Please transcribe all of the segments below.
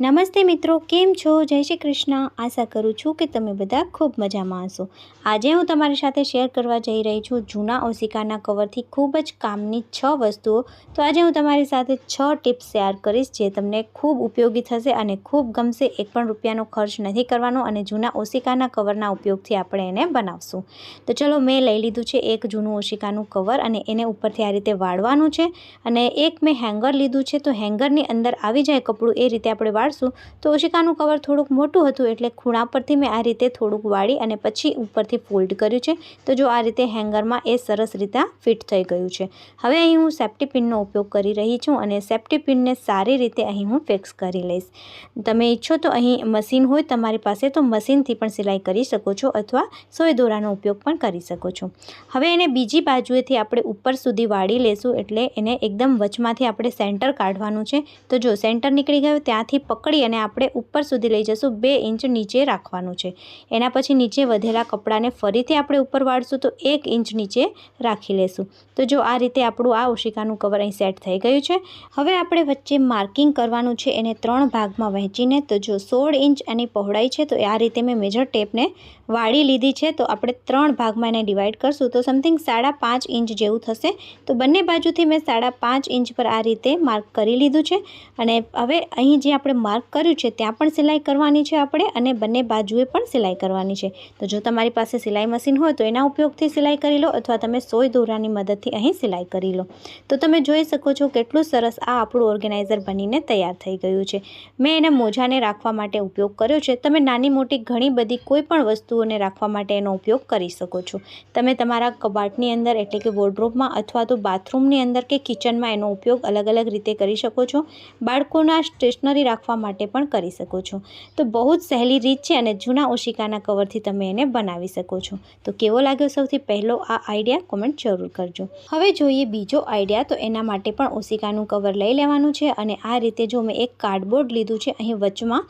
નમસ્તે મિત્રો, કેમ છો? જય શ્રી કૃષ્ણ. આશા કરું છું કે તમે બધા ખૂબ મજામાં હશો. આજે હું તમારી સાથે શેર કરવા જઈ રહી છું જૂના ઓશિકાના કવરથી ખૂબ જ કામની છ વસ્તુઓ. તો આજે હું તમારી સાથે છ ટિપ્સ શેર કરીશ જે તમને ખૂબ ઉપયોગી થશે અને ખૂબ ગમશે. એક પણ રૂપિયાનો ખર્ચ નથી કરવાનો અને જૂના ઓશિકાના કવરના ઉપયોગથી આપણે એને બનાવશું. તો ચલો મેં લઈ લીધું છે એક જૂનું ઓશિકાનું કવર અને એને ઉપરથી આ રીતે વાળવાનું છે. અને એક મેં હેંગર લીધું છે. તો હેંગરની અંદર આવી જાય કપડું, એ રીતે આપણે વાળશું તો ઓશિકાનું કવર થોડુંક મોટું હતું એટલે ખૂણા પરથી મેં આ રીતે થોડુંક વાળી અને પછી ઉપરથી ફોલ્ડ કર્યું છે. તો જો આ રીતે હેંગરમાં એ સરસ રીતે ફિટ થઈ ગયું છે. હવે અહીં હું સેફ્ટી પિનનો ઉપયોગ કરી રહી છું અને સેફ્ટી પિનને સારી રીતે અહીં હું ફિક્સ કરી લઈશ. તમે ઈચ્છો તો અહીં મશીન હોય, તમારી પાસે તો મશીનથી પણ સિલાઈ કરી શકો છો અથવા સોય દોરાનો ઉપયોગ પણ કરી શકો છો. હવે એને બીજી બાજુએથી આપણે ઉપર સુધી વાળી લેશું એટલે એને એકદમ વચમાંથી આપણે સેન્ટર કાઢવાનું છે. તો જો સેન્ટર નીકળી ગયું, ત્યાંથી પકડી અને આપણે ઉપર સુધી લઈ જશું બે ઇંચ નીચે રાખવાનું છે. એના પછી નીચે વધેલા કપડાને ફરીથી આપણે ઉપર વાળશું તો એક ઇંચ નીચે રાખી લેશું. તો જો આ રીતે આપણું આ ઓશિકાનું કવર અહીં સેટ થઈ ગયું છે. હવે આપણે વચ્ચે માર્કિંગ કરવાનું છે એને ત્રણ ભાગમાં વહેંચીને. તો જો સોળ ઇંચ એની પહોળાઈ છે તો આ રીતે મેં મેજર ટેપને વાળી લીધી છે. તો આપણે ત્રણ ભાગમાં એને ડિવાઈડ કરશું તો સમથિંગ સાડા પાંચ ઇંચ જેવું થશે. તો બંને બાજુથી મેં સાડા પાંચ ઇંચ પર આ રીતે માર્ક કરી લીધું છે. અને હવે અહીં જે આપણે માર્ક કર્યું છે, ત્યાં પણ સિલાઈ કરવાની છે આપણે અને બંને બાજુએ પણ સિલાઈ કરવાની છે. તો જો તમારી પાસે સિલાઈ મશીન હોય તો એના ઉપયોગથી સિલાઈ કરી લો અથવા તમે સોય દોરાની મદદથી અહીં સિલાઈ કરી લો. તો તમે જોઈ શકો છો કેટલું સરસ આ આપણું ઓર્ગેનાઇઝર બનીને તૈયાર થઈ ગયું છે. મેં એને મોજાને રાખવા માટે ઉપયોગ કર્યો છે. તમે નાની મોટી ઘણી બધી કોઈ પણ વસ્તુઓને રાખવા માટે એનો ઉપયોગ કરી શકો છો. તમે તમારા કબાટની અંદર એટલે કે વોર્ડરોબમાં અથવા તો બાથરૂમની અંદર કે કિચનમાં એનો ઉપયોગ અલગ અલગ રીતે કરી શકો છો. બાળકોના સ્ટેશનરી રાખવા માટે પણ કરી શકો છો. તો બહુ જ સહેલી રીત છે અને જૂના ઓશિકાના કવરથી તમે એને બનાવી શકો છો. તો કેવો લાગ્યો સૌથી પહેલો આ આઈડિયા? કોમેન્ટ જરૂર કરજો. હવે જોઈએ બીજો આઈડિયા, તો એના માટે પણ ઓશિકાનું કવર લઈ લેવાનું છે અને આ રીતે જો મેં એક કાર્ડબોર્ડ લીધું છે, અહીં વચમાં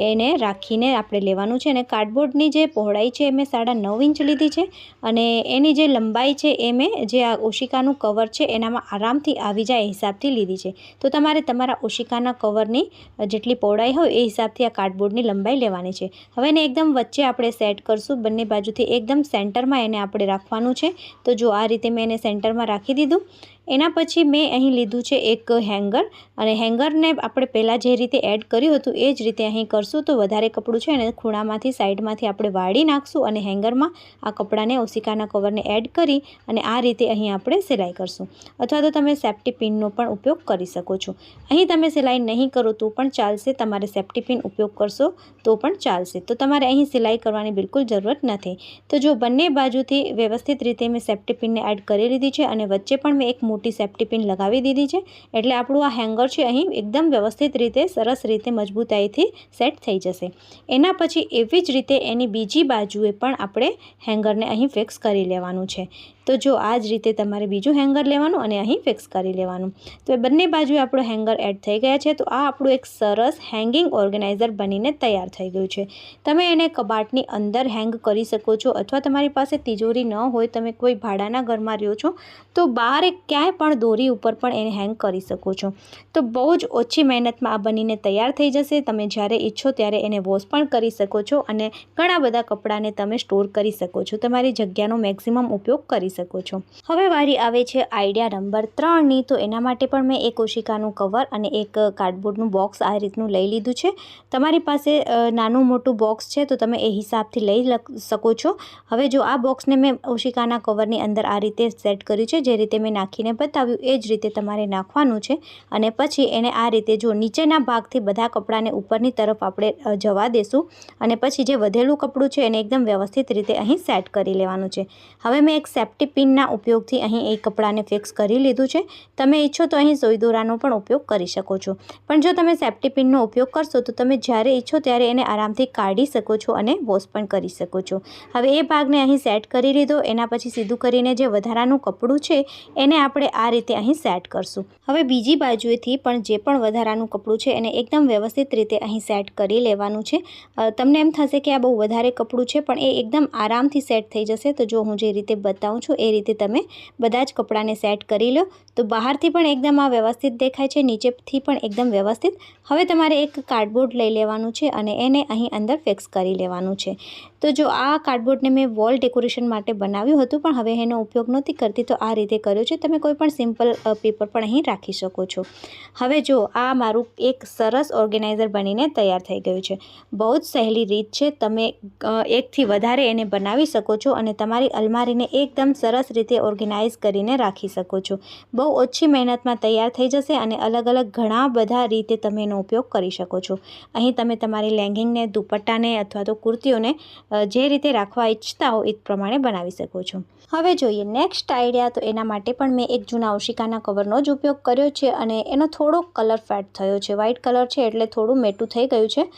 એને રાખીને આપણે લેવાનું છે અને કાર્ડબોર્ડની જે પહોળાઈ છે, એ મેં સાડા નવ ઇંચ લીધી છે અને એની જે લંબાઈ છે, એ મેં જે આ ઓશિકાનું કવર છે, એનામાં આરામથી આવી જાય હિસાબથી લીધી છે. તો તમારે તમારા ઓશિકાના કવરની જેટલી પહોળાઈ હોય એ હિસાબથી આ કાર્ડબોર્ડની લંબાઈ લેવાની છે. હવે એને એકદમ વચ્ચે આપણે સેટ કરશું. બંને બાજુથી એકદમ સેન્ટરમાં એને આપણે રાખવાનું છે. તો જો આ રીતે મેં એને સેન્ટરમાં રાખી દીધું એના પછી મેં અહીં લીધું છે એક હેંગર અને હેંગરને આપણે પહેલાં જે રીતે એડ કર્યું હતું એ જ રીતે અહીં કરશું તો વધારે કપડું છે એને ખૂણામાંથી, સાઈડમાંથી આપણે વાળી નાખશું અને હેંગરમાં આ કપડાને ઓશિકાના કવરને એડ કરી અને આ રીતે અહીં આપણે સિલાઈ કરશું. અથવા તો તમે સેફ્ટી પિનનો પણ ઉપયોગ કરી શકો છો. અહીં તમે સિલાઈ નહીં કરો તો પણ ચાલશે, તમારે સેફ્ટી પિન ઉપયોગ કરશો તો પણ ચાલશે. તો તમારે અહીં સિલાઈ કરવાની બિલકુલ જરૂરત નથી. તો જો બંને બાજુથી વ્યવસ્થિત રીતે મેં સેફ્ટી પિનને એડ કરી લીધી છે અને વચ્ચે પણ મેં એક મોટી સેફ્ટી પિન લગાવી દીધી છે. એટલે આપણું આ હેંગર છે અહીં એકદમ વ્યવસ્થિત રીતે, સરસ રીતે મજબૂતાઈથી સેટ થઈ જશે. એના પછી એવી જ રીતે એની બીજી બાજુએ પણ આપણે હેંગરને અહીં ફિક્સ કરી લેવાનું છે. તો જો આ જ રીતે તમારે બીજું હેંગર લેવાનું અને અહીં ફિક્સ કરી લેવાનું. તો એ બંને બાજુએ આપણું હેંગર એડ થઈ ગયા છે, તો આ આપણું એક સરસ હેંગિંગ ઓર્ગેનાઇઝર બનીને તૈયાર થઈ ગયું છે. તમે એને કબાટની અંદર હેંગ કરી શકો છો અથવા તમારી પાસે તિજોરી ન હોય, તમે કોઈ ભાડાના ઘરમાં રહ્યો છો, તો બહાર ક્યાંય પણ દોરી ઉપર પણ એને હેંગ કરી શકો છો. તો બહુ જ ઓછી મહેનતમાં આ બનીને તૈયાર થઈ જશે. તમે જ્યારે ઈચ્છો ત્યારે એને વોશ પણ કરી શકો છો અને ઘણા બધા કપડાને તમે સ્ટોર કરી શકો છો. તમારી જગ્યાનો મેક્સિમમ ઉપયોગ કરી શકો છો. હવે વારી આવે છે આઈડિયા નંબર ત્રણની. તો એના માટે પણ મેં એક ઓશિકાનું કવર અને એક કાર્ડબોર્ડનું બોક્સ આ રીતનું લઈ લીધું છે. તમારી પાસે નાનું મોટું બોક્સ છે તો તમે એ હિસાબથી લઈ શકો છો. હવે જો આ બોક્સને મેં ઓશિકાના કવરની અંદર આ રીતે સેટ કર્યું છે, જે રીતે મેં નાખીને બતાવ્યું એ જ રીતે તમારે નાખવાનું છે. અને પછી એને આ રીતે જો નીચેના ભાગથી બધા કપડાને ઉપરની તરફ આપણે જવા દેશું. અને પછી જે વધેલું કપડું છે એને એકદમ વ્યવસ્થિત રીતે અહીં સેટ કરી લેવાનું છે. હવે મેં એક સેફ્ટી સેફ્ટી પિનના ઉપયોગથી અહીં એ કપડાને ફિક્સ કરી લીધું છે. તમે ઈચ્છો તો અહીં સોય દોરાનો પણ ઉપયોગ કરી શકો છો. પણ જો તમે સેફ્ટી પિનનો ઉપયોગ કરશો, તો તમે જ્યારે ઈચ્છો ત્યારે એને આરામથી કાઢી શકો છો અને વોશ પણ કરી શકો છો. હવે એ ભાગને અહીં સેટ કરી લીધો. એના પછી સીધું કરીને જે વધારાનું કપડું છે, એને આપણે આ રીતે અહીં સેટ કરશું. હવે બીજી બાજુએથી પણ જે પણ વધારાનું કપડું છે, એને એકદમ વ્યવસ્થિત રીતે અહીં સેટ કરી લેવાનું છે. તમને એમ થશે કે આ બહુ વધારે કપડું છે, પણ એ એકદમ આરામથી સેટ થઈ જશે. તો જો હું જે રીતે બતાવું છું એ રીતે તમે બધા જ કપડાને સેટ કરી લો. તો બહારથી પણ એકદમ આ વ્યવસ્થિત દેખાય છે, નીચેથી પણ એકદમ વ્યવસ્થિત. હવે તમારે એક કાર્ડબોર્ડ લઈ લેવાનું છે અને એને અહીં અંદર ફિક્સ કરી લેવાનું છે. તો જો આ કાર્ડબોર્ડને મેં વોલ ડેકોરેશન માટે બનાવ્યું હતું, પણ હવે એનો ઉપયોગ નહોતી કરતી, તો આ રીતે કર્યો છે. તમે કોઈ પણ સિમ્પલ પેપર પણ અહીં રાખી શકો છો. હવે જો આ મારું એક સરસ ઓર્ગેનાઇઝર બનીને તૈયાર થઈ ગયું છે. બહુ જ સહેલી રીત છે. તમે એકથી વધારે એને બનાવી શકો છો અને તમારી અલમારીને એકદમ સરસ રીતે ઓર્ગેનાઇઝ કરીને રાખી શકો છો. બહુ ઓછી મહેનતમાં તૈયાર થઈ જશે અને અલગ અલગ ઘણા બધા રીતે તમે એનો ઉપયોગ કરી શકો છો. અહીં તમે તમારી લેંગિંગને, દુપટ્ટાને અથવા તો કુર્તીઓને જે રીતે રાખવા ઈચ્છતા હો એ પ્રમાણે બનાવી શકો છો. હવે જોઈએ નેક્સ્ટ આઈડિયા તો એના માટે પણ મેં એક જૂના ઓશિકાના કવરનો જ ઉપયોગ કર્યો છે અને એનો થોડો કલર ફેટ થયો છે. વ્હાઇટ કલર છે એટલે થોડું મેટું થઈ ગયું છે.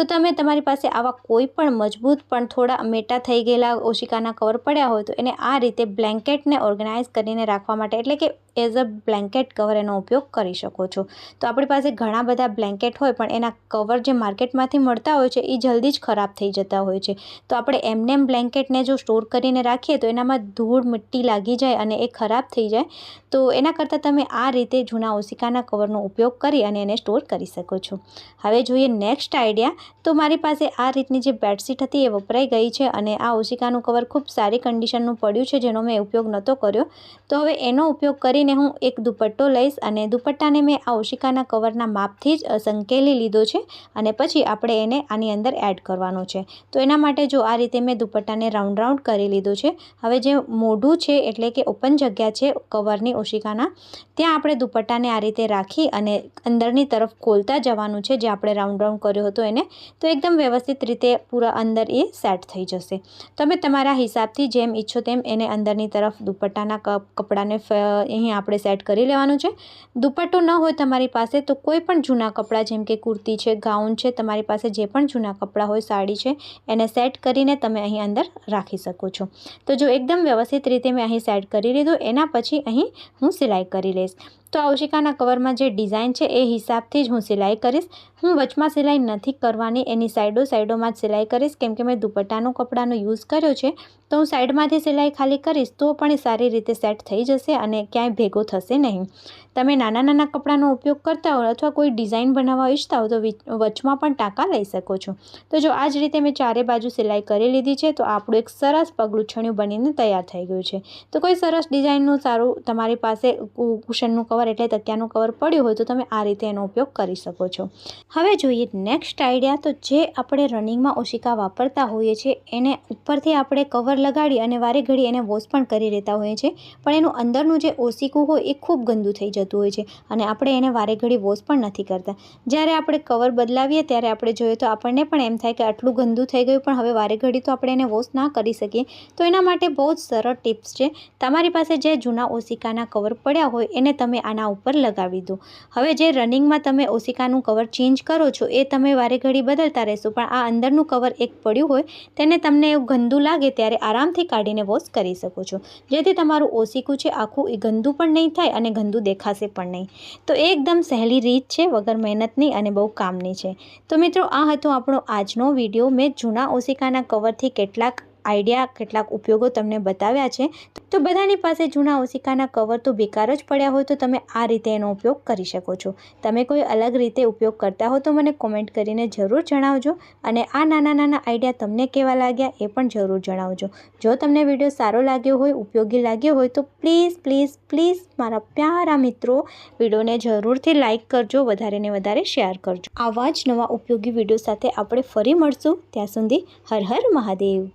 તો તમે તમારી પાસે આવા કોઈ પણ મજબૂત પણ થોડા મેટા થઈ ગયેલા ઓશિકાના કવર પડ્યા હોય તો એને આ રીતે બ્લેન્કેટને ઓર્ગેનાઇઝ કરીને રાખવા માટે, એટલે કે એઝ અ બ્લેન્કેટ કવર એનો ઉપયોગ કરી શકો છો. તો આપણી પાસે ઘણા બધા બ્લેન્કેટ હોય, પણ એના કવર જે માર્કેટમાંથી મળતા હોય છે, એ જલ્દી જ ખરાબ થઈ જતા હોય છે. તો આપણે એમને એમ બ્લેન્કેટને જો સ્ટોર કરીને રાખીએ તો એનામાં ધૂળ મિટ્ટી લાગી જાય અને એ ખરાબ થઈ જાય. તો એના કરતાં તમે આ રીતે જૂના ઓશિકાના કવરનો ઉપયોગ કરી અને એને સ્ટોર કરી શકો છો. હવે જોઈએ નેક્સ્ટ આઈડિયા તો મારી પાસે આ રીતની જે બેડશીટ હતી એ વપરાઈ ગઈ છે અને આ ઓશિકાનું કવર ખૂબ સારી કન્ડિશનનું પડ્યું છે જેનો મેં ઉપયોગ નહોતો કર્યો. તો હવે એનો ઉપયોગ કરીને હું એક દુપટ્ટો લઈશ અને દુપટ્ટાને મેં આ ઓશિકાના કવરના માપથી જ સંકેલી લીધો છે અને પછી આપણે એને આની અંદર એડ કરવાનો છે. તો એના માટે જો આ રીતે મેં દુપટ્ટાને રાઉન્ડ રાઉન્ડ કરી લીધો છે, હવે જે મોઢું છે એટલે કે ઓપન જગ્યા છે કવરની ઓશિકાના, ત્યાં આપણે દુપટ્ટાને આ રીતે રાખી અને અંદરની તરફ ખોલતા જવાનું છે જે આપણે રાઉન્ડ રાઉન્ડ કર્યો હતો એને તો એકદમ વ્યવસ્થિત રીતે પૂરા અંદર એ સેટ થઈ જશે. તમે તમારા હિસાબથી જેમ ઈચ્છો તેમ એને અંદરની તરફ દુપટ્ટાના કપ, કપડાને અહીં આપણે સેટ કરી લેવાનું છે. દુપટ્ટો ન હોય તમારી પાસે તો કોઈ પણ જૂના કપડાં, જેમ કે કુર્તી છે, ગાઉન છે, તમારી પાસે જે પણ જૂના કપડાં હોય, સાડી છે, એને સેટ કરીને તમે અહીં અંદર રાખી શકો છો. તો જો એકદમ વ્યવસ્થિત રીતે મેં અહીં સેટ કરી લીધું, એના પછી અહીં હું સિલાઈ કરી લઈશ. તો આ કવરમાં જે ડિઝાઇન છે એ હિસાબથી જ હું સિલાઈ કરીશ. હું વચમાં સિલાઈ નથી કરવાની, એની સાઈડો સાઈડોમાં જ સિલાઈ કરીશ. કેમ કે મેં દુપટ્ટાનો કપડાનો યુઝ કર્યો છે. તો હું સાઈડમાંથી સિલાઈ ખાલી કરીશ તો પણ એ સારી રીતે સેટ થઈ જશે અને ક્યાંય ભેગો થશે નહીં. તમે નાના નાના કપડાનો ઉપયોગ કરતા હો અથવા કોઈ ડિઝાઇન બનાવવા ઈચ્છતા હો તો વચમાં પણ ટાંકા લઈ શકો છો. તો જો આ જ રીતે મેં ચારે બાજુ સિલાઈ કરી લીધી છે તો આપણું એક સરસ પગલુંછણિયું બનીને તૈયાર થઈ ગયું છે. તો કોઈ સરસ ડિઝાઇનનું સારું તમારી પાસે કુશનનું કવર એટલે તકિયાનું કવર પડ્યું હોય તો તમે આ રીતે એનો ઉપયોગ કરી શકો છો. હવે જોઈએ નેક્સ્ટ આઈડિયા તો જે આપણે રનિંગમાં ઓશિકા વાપરતા હોઈએ છીએ એને ઉપરથી આપણે કવર લગાડી અને વારે ઘડી એને વોશ પણ કરી લેતા હોઈએ છીએ. પણ એનું અંદરનું જે ઓશિકું હોય એ ખૂબ ગંદુ થઈ જતું હોય છે અને આપણે એને વારે ઘડી વોશ પણ નથી કરતા. જ્યારે આપણે કવર બદલાવીએ ત્યારે આપણે જોઈએ તો આપણને પણ એમ થાય કે આટલું ગંદુ થઈ ગયું પણ હવે વારે ઘડી તો આપણે એને વોશ ના કરી શકીએ. તો એના માટે બહુ જ સરળ ટિપ્સ છે. તમારી પાસે જે જૂના ઓશિકાના કવર પડ્યા હોય એને તમે આના ઉપર લગાવી દો. હવે જે રનિંગમાં તમે ઓશિકાનું કવર ચેન્જ કરો છો એ તમે વારે ઘડી બદલતા રહેશો પણ આ અંદરનું કવર એક પડ્યું હોય તેને તમને એવું ગંદુ લાગે ત્યારે આરામથી કાઢીને વોશ કરી શકો છો. જેથી તમારું ઓશિકું છે, આખું એ ગંદુ પણ નહીં થાય અને ગંદુ દેખાશે પણ નહીં. તો એકદમ સહેલી રીત છે, વગર મહેનતની અને બહુ કામની છે. તો મિત્રો, આ હતો આપણો આજનો વીડિયો. મેં જૂના ઓશિકાના કવરથી કેટલાક આઈડિયા કેટલાક ઉપયોગો તમને બતાવ્યા છે, તો બધાની પાસે જૂના ઓશિકાના કવર તો બેકાર જ પડ્યા હોય તો તમે આ રીતે એનો ઉપયોગ કરી શકો છો. તમે કોઈ અલગ રીતે ઉપયોગ કરતા હો તો મને કોમેન્ટ કરીને જરૂર જણાવજો અને આ નાના નાના આઈડિયા તમને કેવા લાગ્યા એ પણ જરૂર જણાવજો. જો તમને વીડિયો સારો લાગ્યો હોય, ઉપયોગી લાગ્યો હોય તો પ્લીઝ પ્લીઝ પ્લીઝ મારા પ્યારા મિત્રો વિડીયોને જરૂરથી લાઇક કરજો, વધારે ને વધારે શેર કરજો. આવા જ નવા ઉપયોગી વીડિયો સાથે આપણે ફરી મળશું. ત્યાં સુધી હર હર મહાદેવ.